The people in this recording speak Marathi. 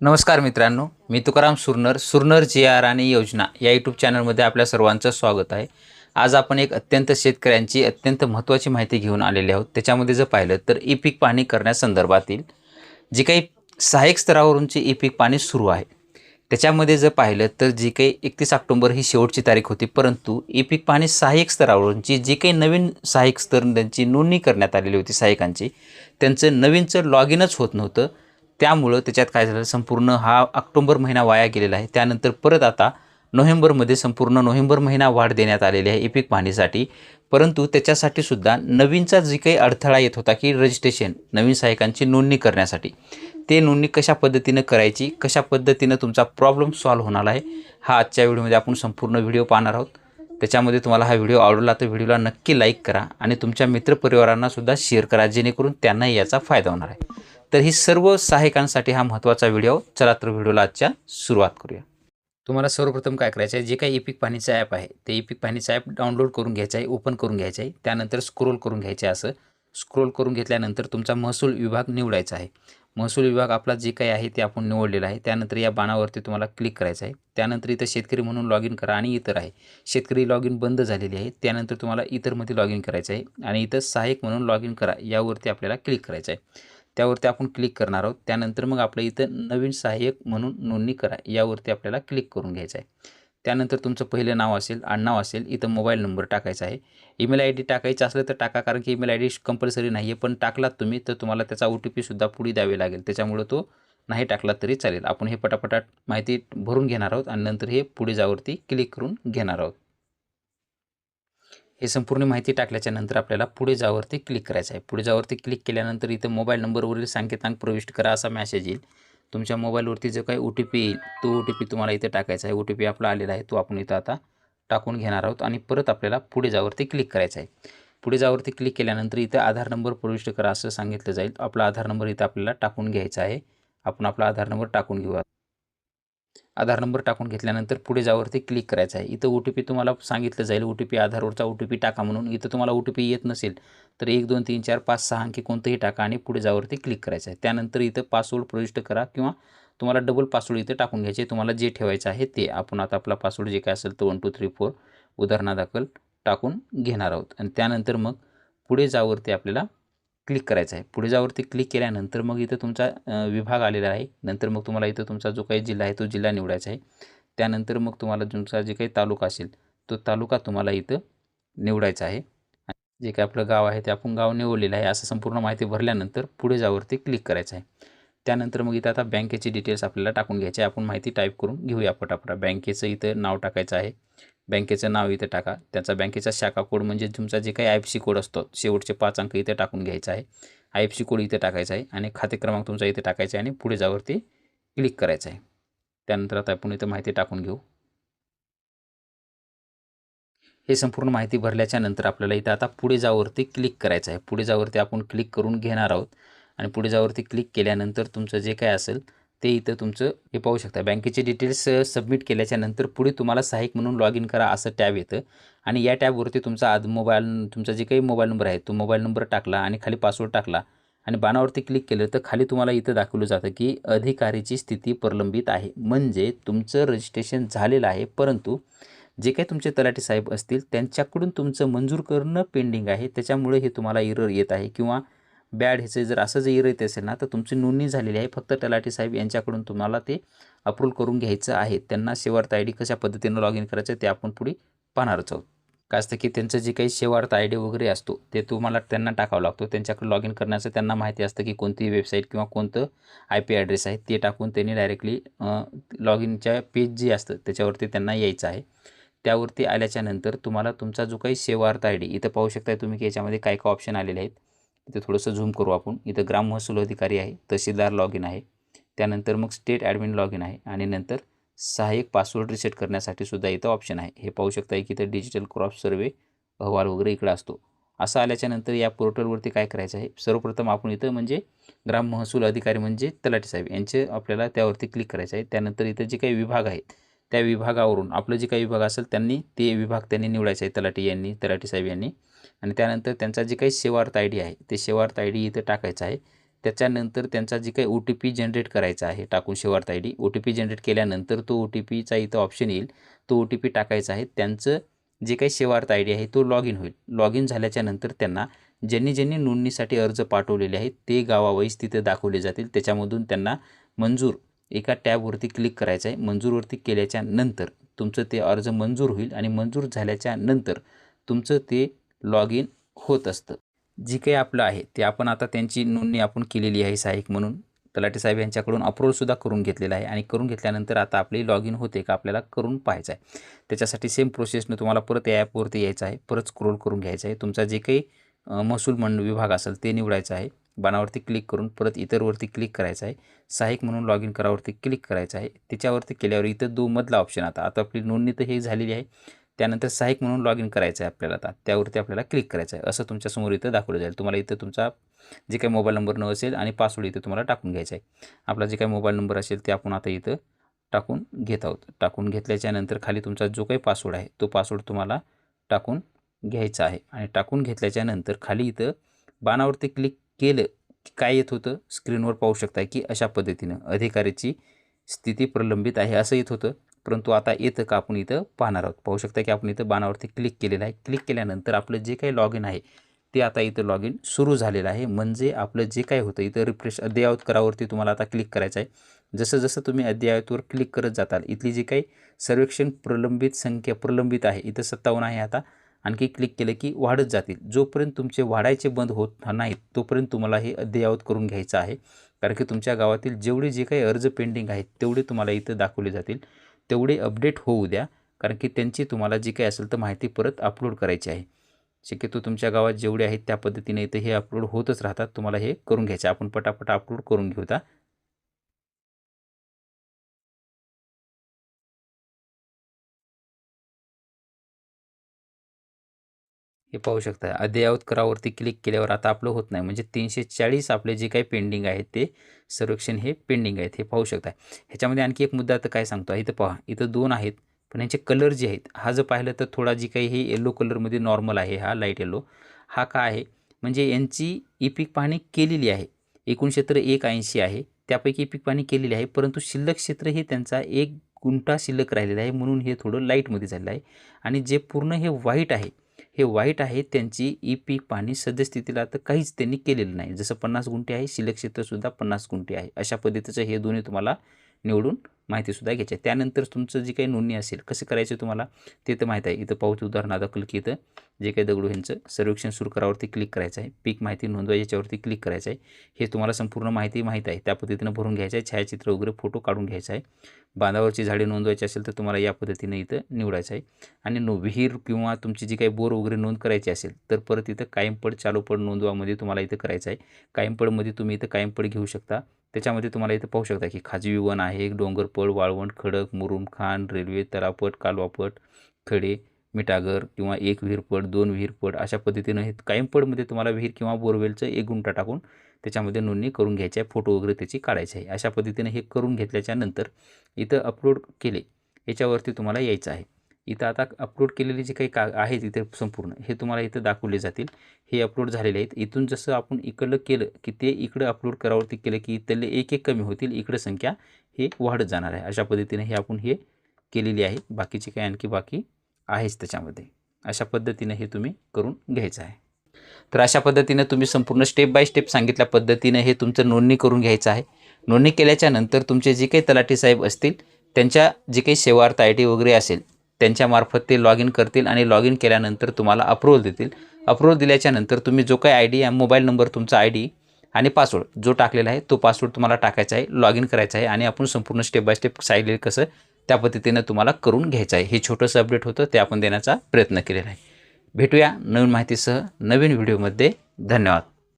नमस्कार मित्रांनो मी तुकाराम सुरनर सुरनर जी आर आणि योजना या यूट्यूब चॅनलमध्ये आपल्या सर्वांचं स्वागत आहे. आज आपण एक अत्यंत शेतकऱ्यांची अत्यंत महत्त्वाची माहिती घेऊन आलेली आहोत. त्याच्यामध्ये जर पाहिलं तर ई पीक पाहणी करण्यासंदर्भातील जी काही सहाय्यक स्तरावरूनची ई पीक पाणी सुरू आहे. त्याच्यामध्ये जर पाहिलं तर जी काही एकतीस ऑक्टोंबर ही शेवटची तारीख होती परंतु ई पीक पाहणी सहाय्यक स्तरावरूनची जी काही नवीन सहाय्यक स्तर त्यांची नोंदणी करण्यात आलेली होती सहाय्यकांची त्यांचं नवीनचं लॉग इनच होत नव्हतं. त्यामुळं त्याच्यात काय झालं संपूर्ण हा ऑक्टोंबर महिना वाया गेलेला आहे. त्यानंतर परत आता नोव्हेंबरमध्ये संपूर्ण नोव्हेंबर महिना वाढ देण्यात आलेली आहे इपिक पाहणीसाठी. परंतु त्याच्यासाठी सुद्धा नवीनचा जी काही अडथळा येत होता की रजिस्ट्रेशन नवीन सहाय्यकांची नोंदणी करण्यासाठी. ते नोंदणी कशा पद्धतीनं करायची कशा पद्धतीनं तुमचा प्रॉब्लेम सॉल्व्ह होणार आहे हा आजच्या व्हिडिओमध्ये आपण संपूर्ण व्हिडिओ पाहणार आहोत. त्याच्यामध्ये तुम्हाला हा व्हिडिओ आवडला तर व्हिडिओला नक्की लाईक करा आणि तुमच्या मित्रपरिवारांनासुद्धा शेअर करा जेणेकरून त्यांनाही याचा फायदा होणार आहे. तर ही सर्व सहाय्यकांसाठी हा महत्त्वाचा व्हिडिओ चला तर व्हिडिओला आजच्या सुरुवात करूया. तुम्हाला सर्वप्रथम काय करायचं आहे जे काही इपिक पाणीचं ॲप आहे ते इपिक पाणीचं ॲप डाउनलोड करून घ्यायचं आहे ओपन करून घ्यायचं आहे त्यानंतर स्क्रोल करून घ्यायचं आहे असं. स्क्रोल करून घेतल्यानंतर तुमचा महसूल विभाग निवडायचा आहे. महसूल विभाग आपला जे काही आहे ते आपण निवडलेला आहे. त्यानंतर या बाणावरती तुम्हाला क्लिक करायचं आहे. त्यानंतर इथं शेतकरी म्हणून लॉग इन करा आणि इतर आहे. शेतकरी लॉग इन बंद झालेली आहे. त्यानंतर तुम्हाला इतरमध्ये लॉग इन करायचं आहे आणि इथं सहाय्यक म्हणून लॉग इन करा. यावरती आपल्याला क्लिक करायचं आहे. त्यावरती आपण क्लिक करणार आहोत. त्यानंतर मग आपलं इथं नवीन सहाय्यक म्हणून नोंदणी करा. यावरती आपल्याला क्लिक करून घ्यायचं आहे. त्यानंतर तुमचं पहिलं नाव असेल आडनाव असेल इथं मोबाईल नंबर टाकायचा आहे. ईमेल आय डी टाकायचं असलं तर टाका कारण की ईमेल आय डी कंपल्सरी नाही आहे पण टाकलात तुम्ही तर तुम्हाला त्याचा ओ टी पीसुद्धा पुढे द्यावे लागेल. त्याच्यामुळं तो नाही टाकला तरी चालेल. आपण हे पटापटाट माहिती भरून घेणार आहोत आणि नंतर हे पुढे जावरती क्लिक करून घेणार आहोत. हे संपूर्ण माहिती टाकल्याच्या नंतर आपल्याला पुढे जावरती क्लिक करायचं आहे. पुढे जावरती क्लिक केल्यानंतर इथं मोबाईल नंबरवरील संकेतांक प्रविष्ट करा असा मॅसेज येईल. तुमच्या मोबाईलवरती जो काही ओ टी पी येईल तो ओ टी पी तुम्हाला इथं टाकायचा आहे. ओ टी पी आपला आलेला आहे तो आपण इथं आता टाकून घेणार आहोत आणि परत आपल्याला पुढे जावरती क्लिक करायचं आहे. पुढे जावरती क्लिक केल्यानंतर इथं आधार नंबर प्रविष्ट करा असं सांगितलं जाईल. आपला आधार नंबर इथं आपल्याला टाकून घ्यायचा आहे. आपण आपला आधार नंबर टाकून घेऊया. आधार नंबर टाकून घेतल्यानंतर पुढे जावरती क्लिक करायचं आहे. इथं ओ टी पी तुम्हाला सांगितलं जाईल. ओ टी पी आधारवरचा ओ टी पी टाका म्हणून. इथं तुम्हाला ओ टी पी येत नसेल तर एक दोन तीन चार पाच सहा अंकी कोणतंही टाका आणि पुढे जावरती क्लिक करायचं आहे. त्यानंतर इथं पासवर्ड प्रविष्ट करा किंवा तुम्हाला डबल पासवर्ड इथं टाकून घ्यायचे तुम्हाला जे ठेवायचं आहे ते आपण आता आपला पासवर्ड जे काय असेल तो वन टू थ्री फोर उदाहरणादाखल टाकून घेणार आहोत. आणि त्यानंतर मग पुढे जावरती आपल्याला क्लिक करायचं आहे. पुढे जावरती क्लिक केल्यानंतर मग इथं तुमचा विभाग आलेला आहे. नंतर मग तुम्हाला इथं तुमचा जो काही जिल्हा आहे तो जिल्हा निवडायचा आहे. त्यानंतर मग तुम्हाला तुमचा जे काही तालुका असेल तो तालुका तुम्हाला इथं निवडायचा आहे. जे काही आपलं गाव आहे ते आपण गाव निवडलेलं आहे असं संपूर्ण माहिती भरल्यानंतर पुढे जावरती क्लिक करायचं आहे. त्यानंतर मग इथं आता बँकेची डिटेल्स आपल्याला टाकून घ्यायचे आहे. आपण माहिती टाईप करून घेऊया पटापटा. बँकेचं इथं नाव टाकायचं आहे. बँकेचं नाव इथं टाका. त्याचा बँकेचा शाखा कोड म्हणजे तुमचा जे काही आय एफ सी कोड असतो शेवटचे पाच अंक इथे टाकून घ्यायचा आहे. आय एफ सी कोड इथे टाकायचा आहे आणि खाते क्रमांक तुमचा इथे टाकायचा आहे आणि पुढे जावरती क्लिक करायचं आहे. त्यानंतर आता आपण इथं माहिती टाकून घेऊ. हे संपूर्ण माहिती भरल्याच्या नंतर आपल्याला इथं आता पुढे जावरती क्लिक करायचं आहे. पुढे जावरती आपण क्लिक करून घेणार आहोत आणि पुढे जावरती क्लिक केल्यानंतर तुमचं जे काय असेल ते इथं तुमचं हे पाहू शकता. बँकेचे डिटेल्स सबमिट केल्याच्यानंतर पुढे तुम्हाला सहाय्यक म्हणून लॉग इन करा असं टॅब येतं. आणि या टॅबवरती तुमचा आद मोबाईल तुमचा जे काही मोबाईल नंबर आहे तो मोबाईल नंबर टाकला आणि खाली पासवर्ड टाकला आणि बाणावरती क्लिक केलं तर खाली तुम्हाला इथं दाखवलं जातं की अधिकारीची स्थिती प्रलंबित आहे. म्हणजे तुमचं रजिस्ट्रेशन झालेलं आहे परंतु जे काही तुमचे तलाठी साहेब असतील त्यांच्याकडून तुमचं मंजूर करणं पेंडिंग आहे. त्याच्यामुळे हे तुम्हाला इरर येत आहे किंवा बॅड ह्याचं जर असं जर इरर येत असेल ना तर तुमची नोंदणी झालेली आहे. फक्त तलाठी साहेब यांच्याकडून तुम्हाला ते अप्रूव्ह करून घ्यायचं आहे. त्यांना शेवार्थ आय डी कशा पद्धतीनं लॉग इन करायचं ते आपण पुढे पाहणारच आहोत. काय असतं की त्यांचं जे काही शेवार्थ आय डी वगैरे असतो ते तुम्हाला त्यांना टाकावं लागतो. त्यांच्याकडे लॉग इन करण्याचं त्यांना माहिती असतं की कोणती वेबसाईट किंवा कोणतं आय पी ॲड्रेस आहे ते टाकून त्यांनी डायरेक्टली लॉग इनच्या पेज जे असतं त्याच्यावरती त्यांना यायचं आहे. त्यावरती आल्याच्यानंतर तुम्हाला तुमचा जो काही सेवार्थ आय डी इथं पाहू शकता तुम्ही की याच्यामध्ये काय काय ऑप्शन आलेले आहेत. इथं थोडंसं झूम करू आपण. इथं ग्राम महसूल अधिकारी आहे तहसीलदार लॉग इन आहे. त्यानंतर मग स्टेट ॲडमिन लॉग इन आहे आणि नंतर सहाय्यक पासवर्ड रिसेट करण्यासाठी सुद्धा इथं ऑप्शन आहे. हे पाहू शकता की इथं डिजिटल क्रॉप सर्वे अहवाल वगैरे इकडं असतो. असं आल्याच्यानंतर या पोर्टलवरती काय करायचं आहे? सर्वप्रथम आपण इथं म्हणजे ग्राम महसूल अधिकारी म्हणजे तलाठी साहेब यांचे आपल्याला त्यावरती क्लिक करायचं आहे. त्यानंतर इथं जे काही विभाग आहेत त्या विभागावरून आपलं जे काही विभाग असेल त्यांनी ते विभाग त्यांनी निवडायचं आहे. तलाठी यांनी तलाठी साहेब यांनी. आणि त्यानंतर त्यांचा जे काही सेवार्थ आय डी आहे ते सेवार्थ आय डी इथं टाकायचं आहे. त्याच्यानंतर त्यांचा जी काही ओ टी पी जनरेट करायचा आहे टाकून शेवार्थ I D O T P generate केल्यानंतर तो ओ टी पीचा इथं ऑप्शन येईल. तो ओ टी पी टाकायचा आहे. त्यांचं जे काही शेवार्थ आय डी आहे तो लॉग इन होईल. लॉग इन झाल्याच्यानंतर त्यांना ज्यांनी ज्यांनी नोंदणीसाठी अर्ज पाठवलेले आहेत ते गावावाईज तिथे दाखवले जातील. त्याच्यामधून त्यांना मंजूर एका टॅबवरती क्लिक करायचं आहे. मंजूरवरती केल्याच्यानंतर तुमचं ते अर्ज मंजूर होईल आणि मंजूर झाल्याच्यानंतर तुमचं ते लॉग इन होत असतं. जी काही आपलं आहे ते आपण आता त्यांची नोंदणी आपण केलेली आहे सहाय्यक म्हणून तलाठी साहेब यांच्याकडून अप्रूव्हसुद्धा करून घेतलेला आहे आणि करून घेतल्यानंतर आता आपली लॉग इन होते का आपल्याला करून पाहायचं आहे. त्याच्यासाठी सेम प्रोसेसनं तुम्हाला परत या ॲपवरती यायचं आहे परत स्क्रोल करून घ्यायचं आहे. तुमचा जे काही महसूल मंड विभाग असेल ते निवडायचं आहे. बाणावरती क्लिक करून परत इतरवरती क्लिक करायचं आहे. सहाय्यक म्हणून लॉग इन करावरती क्लिक करायचं आहे. त्याच्यावरती केल्यावर इथं दो मधला ऑप्शन आता आता आपली नोंदणी तर हे झालेली आहे. त्यानंतर सहाय्यक म्हणून लॉग इन करायचं आहे आपल्याला आता. त्यावरती आपल्याला क्लिक करायचं आहे असं तुमच्यासमोर इथं दाखवलं जाईल. तुम्हाला इथं तुमचा जे काही मोबाईल नंबर न असेल आणि पासवर्ड इथं तुम्हाला टाकून घ्यायचा आहे आपला जे काही मोबाईल नंबर असेल ते आपण आता इथं टाकून घेत आहोत. टाकून घेतल्याच्यानंतर खाली तुमचा जो काही पासवर्ड आहे तो पासवर्ड तुम्हाला टाकून घ्यायचा आहे. आणि टाकून घेतल्याच्यानंतर खाली इथं बाणावरती क्लिक केलं की काय येत होतं? स्क्रीनवर पाहू शकता की अशा पद्धतीनं अधिकाऱ्याची स्थिती प्रलंबित आहे. असं येत होतं. परंतु आता येतं का आपण इथं? पाहणार आहोत. पाहू शकता की आपण इथं बाणावरती क्लिक केलेलं आहे. क्लिक केल्यानंतर आपलं जे काही लॉग इन आहे ते आता इथं लॉग इन सुरू झालेलं आहे. म्हणजे आपलं जे काय होतं इथं रिफ्रेश अद्ययावत करावरती तुम्हाला आता क्लिक करायचं आहे. जसं जसं तुम्ही अद्ययावतवर क्लिक करत जाताल इथली जी काही सर्वेक्षण प्रलंबित संख्या प्रलंबित आहे इथं सत्तावन्न आहे आता. आणखी क्लिक केलं की वाढत जातील. जोपर्यंत तुमचे वाढायचे बंद होत नाहीत तोपर्यंत तुम्हाला हे अद्ययावत करून घ्यायचं आहे. कारण की तुमच्या गावातील जेवढे जे काही अर्ज पेंडिंग आहेत तेवढे तुम्हाला इथं दाखवले जातील. तेवढे अपडेट होऊ द्या कारण की त्यांची तुम्हाला जी काही असेल तर माहिती परत अपलोड करायची आहे. शक्यतो तुमच्या गावात जेवढे आहेत त्या पद्धतीने इथं हे अपलोड होतच राहतात. तुम्हाला हे करून घ्यायचं आपण पटापट अपलोड करून घेऊता हे पाहू शकता. अद्ययावत करावरती क्लिक केल्यावर आता आपलं होत नाही. म्हणजे तीनशे चाळीस आपले जे काही पेंडिंग आहेत ते सर्वेक्षण हे पेंडिंग आहेत हे पाहू शकता. ह्याच्यामध्ये आणखी एक मुद्दा तर काय सांगतो? इथं पहा. इथं दोन आहेत पण यांचे कलर जे आहेत हा जर पाहिलं तर थोडा जी काही हे येलो कलरमध्ये नॉर्मल आहे हा लाइट येलो हा का आहे? म्हणजे यांची ई पीक पाहणी केलेली आहे. एकूण क्षेत्र एक ऐंशी आहे. त्यापैकी पीक पाहणी केलेली आहे परंतु शिल्लक क्षेत्र हे त्यांचा एक गुंठा शिल्लक राहिलेला आहे म्हणून हे थोडं लाईटमध्ये झालेलं आहे. आणि जे पूर्ण हे व्हाईट आहे हे वाईट आहे त्यांची ई पीक पाणी सद्यस्थितीला तर काहीच त्यांनी केलेलं नाही. जसं पन्नास गुंठे आहे शिल्लक क्षेत्रसुद्धा पन्नास गुंठे आहे. अशा पद्धतीचं हे दोन्ही तुम्हाला निवडून माहितीसुद्धा घ्यायची. आहे त्यानंतर तुमचं जी काही नोंदणी असेल कसं करायचं तुम्हाला? ते तर माहीत आहे. इथं पाहू उदाहरणादाखल की इथं जे काही दगडू यांचं सर्वेक्षण सुरू करावरती क्लिक करायचं आहे. पीक माहिती नोंदवा याच्यावरती क्लिक करायचं आहे. हे तुम्हाला संपूर्ण माहिती माहीत आहे. त्या पद्धतीनं भरून घ्यायचं आहे. छायाचित्र वगैरे फोटो काढून घ्यायचा आहे. बांधावरची झाडे नोंदवायची असेल तर तुम्हाला या पद्धतीनं इथं निवडायचं आहे. आणि नो विहीर किंवा तुमची जी काही बोर वगैरे नोंद करायची असेल तर परत इथं कायमपड चालूपड नोंदवामध्ये तुम्हाला इथं करायचं आहे. कायमपडमध्ये तुम्ही इथं कायमपड घेऊ शकता. त्याच्यामध्ये तुम्हाला इथं पाहू शकता की खाजवी वन आहे डोंगरपड वाळवंट खडक मुरुम खान रेल्वे तलापट कालवापट खडे मिठागर किंवा एक विहीरपट दोन विहीरपट अशा पद्धतीनं हे कायमपडमध्ये तुम्हाला विहीर किंवा बोरवेलचं एक गुंठा टाकून त्याच्यामध्ये नोंदणी करून घ्यायची आहे फोटो वगैरे त्याची काढायची आहे. अशा पद्धतीनं हे करून घेतल्याच्या नंतर इथं अपलोड केले याच्यावरती तुम्हाला यायचं आहे. इथं आता अपलोड केलेले जे काही का आहेत इथे संपूर्ण हे तुम्हाला इथं दाखवले जातील. हे अपलोड झालेले आहेत. इथून जसं आपण इकडलं केलं की ते इकडं अपलोड करावरती केलं की इथले एक एक कमी होतील इकडं संख्या हे वाढत जाणार आहे. अशा पद्धतीने हे आपण हे केलेली आहे. बाकीचे काही आणखी बाकी आहेच त्याच्यामध्ये. अशा पद्धतीने हे तुम्ही करून घ्यायचं आहे. तर अशा पद्धतीने तुम्ही संपूर्ण स्टेप बाय स्टेप सांगितल्या पद्धतीने हे तुमचं नोंदणी करून घ्यायचं आहे. नोंदणी केल्याच्यानंतर तुमचे जे काही तलाठी साहेब असतील त्यांच्या जे काही सेवार्थ आय डी वगैरे असेल त्यांच्यामार्फत ते लॉग इन करतील आणि लॉग इन केल्यानंतर तुम्हाला अप्रूवल देतील. अप्रूवल दिल्याच्यानंतर तुम्ही जो काही आय डी मोबाईल नंबर तुमचा आय डी आणि पासवर्ड जो टाकलेला आहे तो पासवर्ड तुम्हाला टाकायचा आहे लॉग इन करायचा आहे आणि आपण संपूर्ण स्टेप बाय स्टेप सांगितलेलं कसं त्या पद्धतीनं तुम्हाला करून घ्यायचं आहे. हे छोटंसं अपडेट होतं ते आपण देण्याचा प्रयत्न केलेला आहे. भेटूया नवीन माहितीसह नवीन व्हिडिओमध्ये धन्यवाद.